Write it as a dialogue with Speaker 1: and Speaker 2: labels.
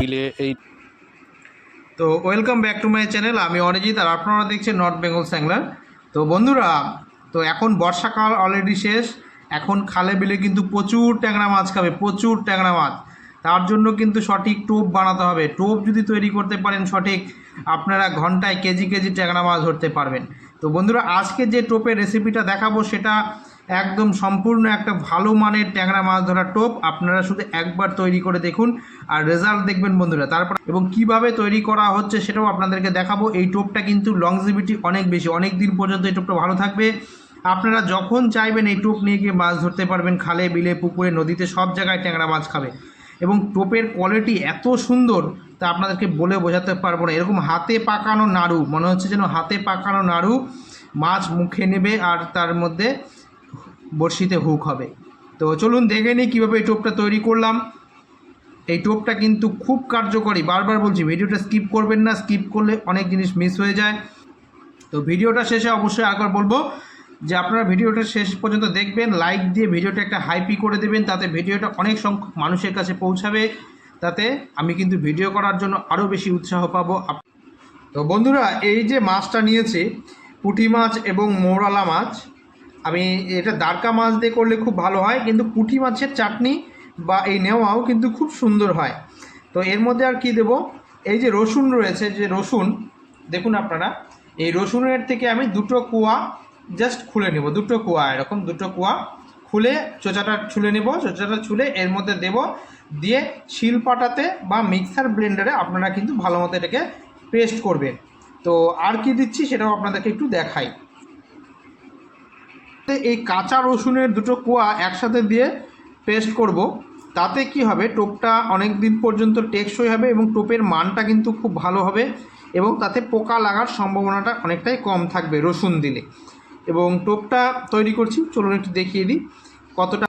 Speaker 1: মিলিয়ে এই
Speaker 2: তো welcome back to my channel, আমি অরিজিৎ আর আপনারা দেখছেন নর্থ বেঙ্গল স্যাংলার। তো বন্ধুরা, তো এখন বর্ষাকাল অলরেডি শেষ, এখন খালে বিলে কিন্তু প্রচুর ট্যাংরা মাছ খাবে, প্রচুর ট্যাংরা মাছ। তার জন্য কিন্তু সঠিক টোপ বানাতে হবে। টোপ যদি তৈরি করতে পারেন সঠিক, আপনারা ঘন্টায় কেজি কেজি ট্যাংরা মাছ ধরতে পারবেন। তো বন্ধুরা, আজকে যে টোপের রেসিপিটা দেখাবো, সেটা একদম সম্পূর্ণ একটা ভালো মানের ট্যাংরা মাছ ধরার টোপ আপনারা শুধু একবার তৈরি করে দেখুন আর রেজাল্ট দেখবেন বন্ধুরা। তারপর এবং কীভাবে তৈরি করা হচ্ছে সেটাও আপনাদেরকে দেখাবো। এই টোপটা কিন্তু লংজিভিটি অনেক বেশি, অনেক দিন পর্যন্ত এই টোপটা ভালো থাকবে। আপনারা যখন চাইবেন এই টোপ নিয়ে গিয়ে মাছ ধরতে পারবেন, খালে, বিলে, পুকুরে, নদীতে সব জায়গায় ট্যাংরা মাছ খাবে। এবং টোপের কোয়ালিটি এত সুন্দর তা আপনাদেরকে বলে বোঝাতে পারব না। এরকম হাতে পাকানো নাড়ু, মনে হচ্ছে যেন হাতে পাকানো নাড়ু মাছ মুখে নেবে আর তার মধ্যে বড়শিতে হুক হবে। তো চলুন দেখে নিই কীভাবে এই টোপটা তৈরি করলাম। এই টোপটা কিন্তু খুব কার্যকরী। বারবার বলছি, ভিডিওটা স্কিপ করবেন না, স্কিপ করলে অনেক জিনিস মিস হয়ে যায়। তো ভিডিওটা শেষে অবশ্যই একবার বলব যে আপনারা ভিডিওটা শেষ পর্যন্ত দেখবেন, লাইক দিয়ে ভিডিওটা একটা হাইপি করে দেবেন, তাতে ভিডিওটা অনেক সংখ্যক মানুষের কাছে পৌঁছাবে। তাতে আমি কিন্তু ভিডিও করার জন্য আরও বেশি উৎসাহ পাবো। তো বন্ধুরা, এই যে মাছটা নিয়েছি, পুঁটি মাছ এবং মৌরালা মাছ আমি এটা দারকা মাছ দিয়ে করলে খুব ভালো হয়, কিন্তু পুঁটি মাছের চাটনি বা এই নেওয়াও কিন্তু খুব সুন্দর হয়। তো এর মধ্যে আর কি দেব? এই যে রসুন রয়েছে, যে রসুন, দেখুন আপনারা, এই রসুনের থেকে আমি দুটো কুয়া জাস্ট খুলে নেব, দুটো কুয়া এরকম, দুটো কুয়া খুলে চোচাটা ছুলে নেব, চোচাটা ছুলে এর মধ্যে দেব, দিয়ে শিলপাটাতে বা মিক্সার ব্লেন্ডারে আপনারা কিন্তু ভালো মতো এটাকে পেস্ট করবেন। তো আর কি দিচ্ছি সেটাও আপনাদেরকে একটু দেখাই। এই কাঁচা রসুনের দুটো কোয়া একসাথে দিয়ে পেস্ট করব। তাতে কি হবে, টোপটা অনেক দিন পর্যন্ত টেকসই হবে এবং টোপের মানটা কিন্তু খুব ভালো হবে এবং তাতে পোকা লাগার সম্ভাবনাটা অনেকটাই কম থাকবে রসুন দিলে। এবং টোপটা তৈরি করছি, চলুন একটু দেখিয়ে দিই কতটা